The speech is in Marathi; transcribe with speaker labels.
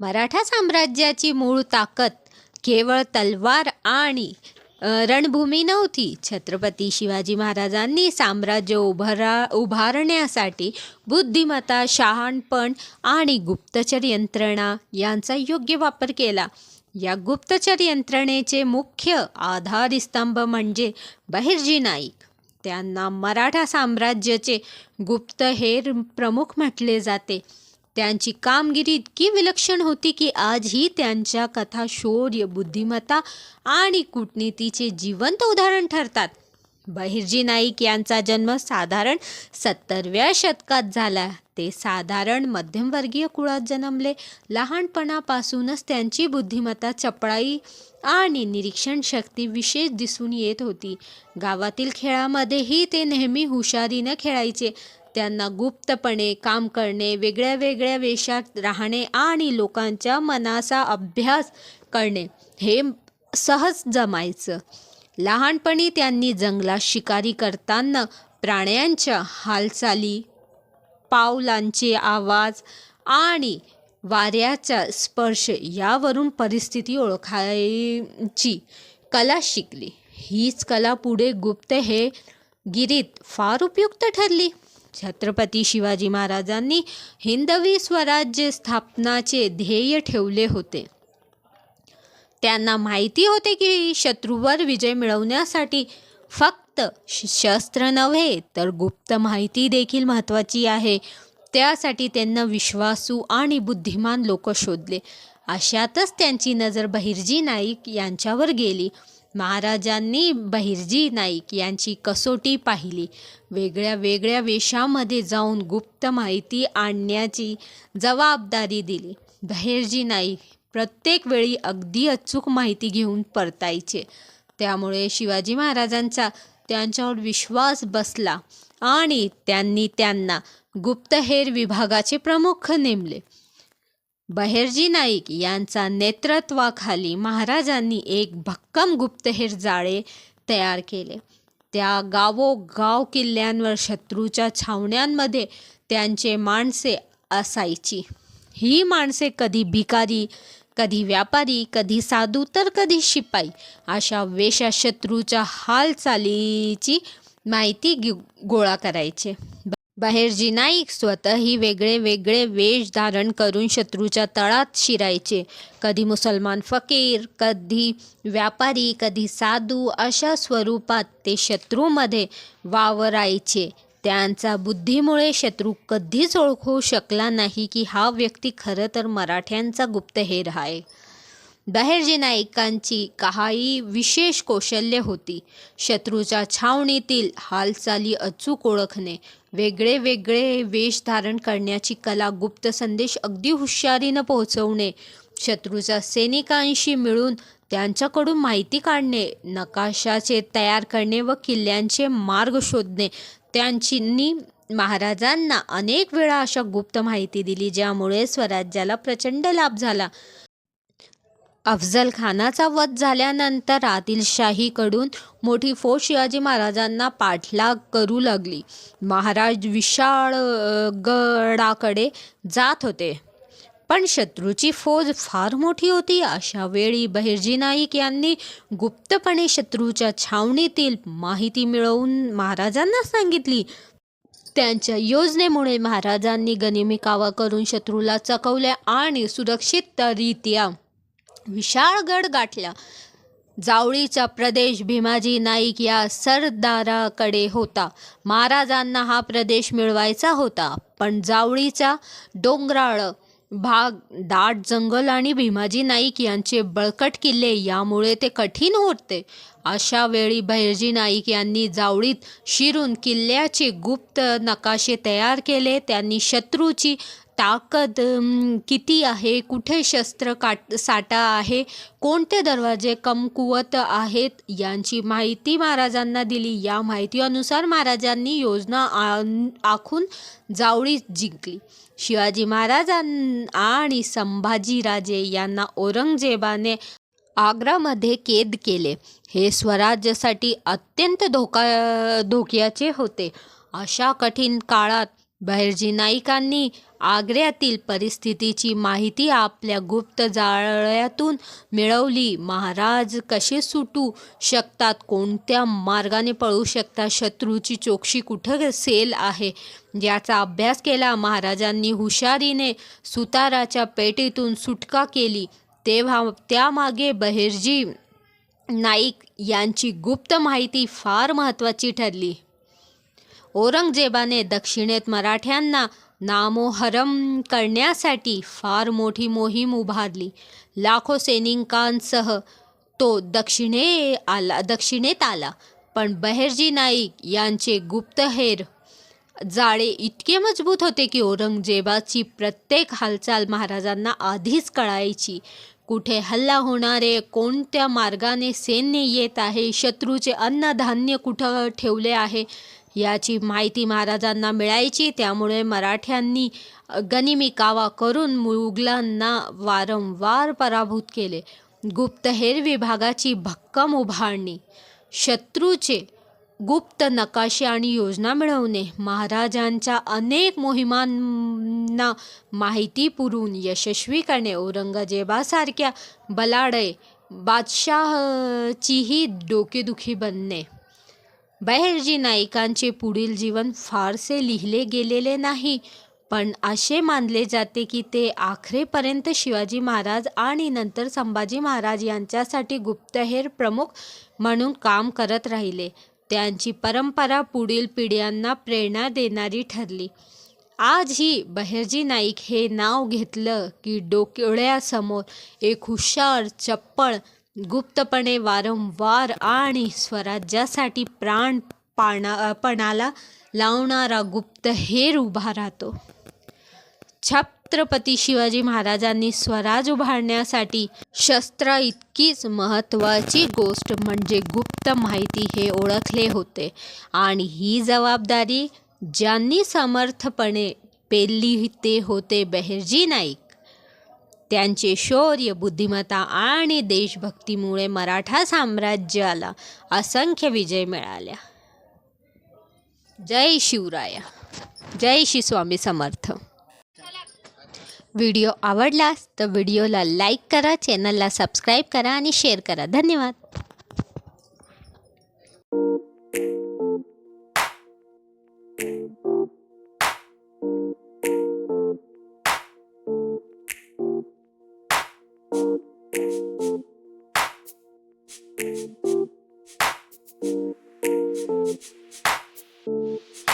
Speaker 1: मराठा साम्राज्याची मूळ ताकद केवळ तलवार आणि रणभूमी नव्हती. छत्रपती शिवाजी महाराजांनी साम्राज्य उभारा उभारण्यासाठी बुद्धिमत्ता शहाणपण आणि गुप्तचर यंत्रणा यांचा योग्य वापर केला. या गुप्तचर यंत्रणेचे मुख्य आधारस्तंभ म्हणजे बहिर्जी नाईक. त्यांना मराठा साम्राज्याचे गुप्तहेर प्रमुख म्हटले जाते. त्यांची कामगिरी इतकी विलक्षण होती की आजही त्यांच्या कथा शौर्य बुद्धिमत्ता आणि कूटनीतीचे जिवंत उदाहरण ठरतात. बहिर्जी नाईक यांचा जन्म साधारण सत्तरव्या शतकात झाला. ते साधारण मध्यमवर्गीय कुळात जन्मले. लहानपणापासूनच त्यांची बुद्धिमत्ता चपळाई आणि निरीक्षण शक्ती विशेष दिसून येत होती. गावातील खेळामध्येही ते नेहमी हुशारीनं खेळायचे. त्यांना गुप्तपणे काम करणे वेगळ्या वेगळ्या वेशात राहणे आणि लोकांच्या मनाचा अभ्यास करणे हे सहज जमायचं. लहानपणी त्यांनी जंगलात शिकारी करताना प्राण्यांच्या हालचाली पावलांचे आवाज आणि वाऱ्याचा स्पर्श यावरून परिस्थिती ओळखायची. कला शिकली. हीच कला पुढे गुप्त हे गिरीत फार उपयुक्त ठरली. छत्रपती शिवाजी महाराजांनी हिंदवी स्वराज्य स्थापनाचे ध्येय ठेवले होते. त्यांना माहिती होते की शत्रूवर विजय मिळवण्यासाठी फक्त श- शस्त्र नव्हे तर गुप्त माहिती देखील महत्त्वाची आहे. त्यासाठी त्यांना विश्वासू आणि बुद्धिमान लोक शोधले. अशातच त्यांची नजर बहिर्जी नाईक यांच्यावर गेली. महाराजांनी बहिर्जी नाईक यांची कसोटी पाहिली. वेगळ्या वेगळ्या वेशामध्ये जाऊन गुप्त माहिती आणण्याची जबाबदारी दिली. बहिर्जी नाईक प्रत्येक वेळी अगदी अचूक माहिती घेऊन परतायचे. त्यामुळे शिवाजी महाराजांचा त्यांच्यावर विश्वास बसला आणि त्यांनी त्यांना गुप्तहेर विभागाचे प्रमुख नेमले. बहेरजी नाईक यांचा नेतृत्वाखाली महाराजांनी एक भक्कम गुप्तहेर जाळे तयार केले. त्या गावोगाव किल्ल्यांवर शत्रूच्या छावण्यांमध्ये त्यांचे माणसे असायची. ही माणसे कधी भिकारी कधी व्यापारी कधी साधू तर कधी शिपाई अशा वेशा शत्रूच्या हालचालीची माहिती गि- गोळा करायचे. बाहेरजी नाईक स्वतःही वेगळे वेगळे वेश धारण करून शत्रूच्या तळात शिरायचे. कधी मुसलमान फकीर कधी व्यापारी कधी साधू अशा स्वरूपात ते शत्रूमध्ये वावरायचे. त्यांचा बुद्धीमुळे शत्रू कधीच ओळखू शकला नाही की हा व्यक्ती खरं तर मराठ्यांचा गुप्तहेर आहे. बहेरजी नाईकांची काही विशेष कौशल्य होती. शत्रूच्या छावणीतील हालचाली अचूक ओळखणे वेगळे वेगळे वेश धारण करण्याची कला गुप्त संदेश अगदी हुशारीनं पोहोचवणे शत्रूच्या सैनिकांशी मिळून त्यांच्याकडून माहिती काढणे नकाशाचे तयार करणे व किल्ल्यांचे मार्ग शोधणे त्यांची महाराजांना अनेक वेळा अशा गुप्त माहिती दिली ज्यामुळे स्वराज्याला प्रचंड लाभ झाला. अफजल खानाचा वध झाल्यानंतर आदिलशाहीकडून मोठी फौज शिवाजी महाराजांना पाठलाग करू लागली. महाराज विशाळ गडाकडे जात होते. पण शत्रूची फौज फार मोठी होती. अशा वेळी बहिर्जी नाईक यांनी गुप्तपणे शत्रूच्या छावणीतील माहिती मिळवून महाराजांना सांगितली. त्यांच्या योजनेमुळे महाराजांनी गनिमी कावा करून शत्रूला चकवल्या आणि सुरक्षितरित्या विशाळगड गाठला. जावळीचा प्रदेश भीमाजी नाईक या सरदाराकडे होता. महाराजांना हा प्रदेश मिळवायचा होता. पण जावळीचा डोंगराळ भाग दाट जंगल आणि भीमाजी नाईक यांचे बळकट किल्ले यामुळे ते कठीण होते. अशा वेळी भैरजी नाईक यांनी जावळीत शिरून किल्ल्याचे गुप्त नकाशे तयार केले. त्यांनी शत्रूची ताकद किती आहे कुठे शस्त्र काट साठा आहे कोणते दरवाजे कमकुवत आहेत यांची माहिती महाराजांना दिली. या माहितीनुसार महाराजांनी योजना आखून जावळी जिंकली. शिवाजी महाराजां आणि संभाजीराजे यांना औरंगजेबाने आग्रामध्ये कैद केले. हे स्वराज्यासाठी अत्यंत धोका धोक्याचे होते. अशा कठीण काळात बहिर्जी नाईकांनी आग्र्यातील परिस्थितीची माहिती आपल्या गुप्त जाळ्यातून मिळवली. महाराज कसे सुटू शकतात? कोणत्या मार्गाने पळू शकतात? शत्रूची चोक्षी कुठं सेल आहे? याचा अभ्यास केला. महाराजांनी हुशारीने सुताराच्या पेटीतून सुटका केली. तेव्हा त्यामागे बहिर्जी नाईक यांची गुप्त माहिती फार महत्त्वाची ठरली. औरंगजेबाने दक्षिणेत मराठ्यांना नामोहरम करण्यासाठी फार मोठी मोहीम उभारली. लाखो सैनिकांसह तो दक्षिणे आला दक्षिणेत आला. पण बहिर्जी नाईक यांचे गुप्तहेर जाळे इतके मजबूत होते की औरंगजेबाची प्रत्येक हालचाल महाराजांना आधीच कळायची. कुठे हल्ला होणारे कोणत्या मार्गाने सैन्य येत आहे शत्रूचे अन्नधान्य कुठं ठेवले आहे याची माहिती महाराजांना मिळायची. त्यामुळे मराठ्यांनी गनिमी कावा करून मुघलांना वारंवार पराभूत केले. गुप्तहेर विभागाची भक्कम उभारणी शत्रूचे गुप्त नकाशे आणि योजना मिळवणे महाराजांच्या अनेक मोहिमांना माहिती पुरवून यशस्वी करणे औरंगजेबासारख्या बलाडे बादशाहचीही डोकेदुखी बनणे. बहिर्जी नाईकांचे पुढील जीवन फारसे लिहिले गेलेले नाही पण असे मानले जाते की ते आखरेपर्यंत शिवाजी महाराज आणि नंतर संभाजी महाराज यांच्यासाठी गुप्तहेर प्रमुख म्हणून काम करत राहिले. त्यांची परंपरा पुढील पिढ्यांना प्रेरणा देणारी ठरली. आजही बहिर्जी नाईक हे नाव घेतलं की डोक्यासमोर एक हुशार चप्पळ गुप्तपणे वारंवार आणि स्वराज्यासाठी प्राण पाणा पणाला लावणारा गुप्तहेर उभा राहतो. छत्रपती शिवाजी महाराजांनी स्वराज उभारण्यासाठी शस्त्रा इतकीच महत्त्वाची गोष्ट म्हणजे गुप्त माहिती हे ओळखले होते. आणि ही जबाबदारी ज्यांनी समर्थपणे पेलली ते होते बहिर्जी नाईक. त्यांचे शौर्य बुद्धिमत्ता आणि देशभक्तीमुळे मराठा साम्राज्याला असंख्य विजय मिळाल्या. जय शिवराया. जय श्री स्वामी समर्थ. व्हिडिओ आवडलास तर व्हिडिओला लाईक करा चॅनलला सबस्क्राईब करा आणि शेअर करा. धन्यवाद.
Speaker 2: Thank you.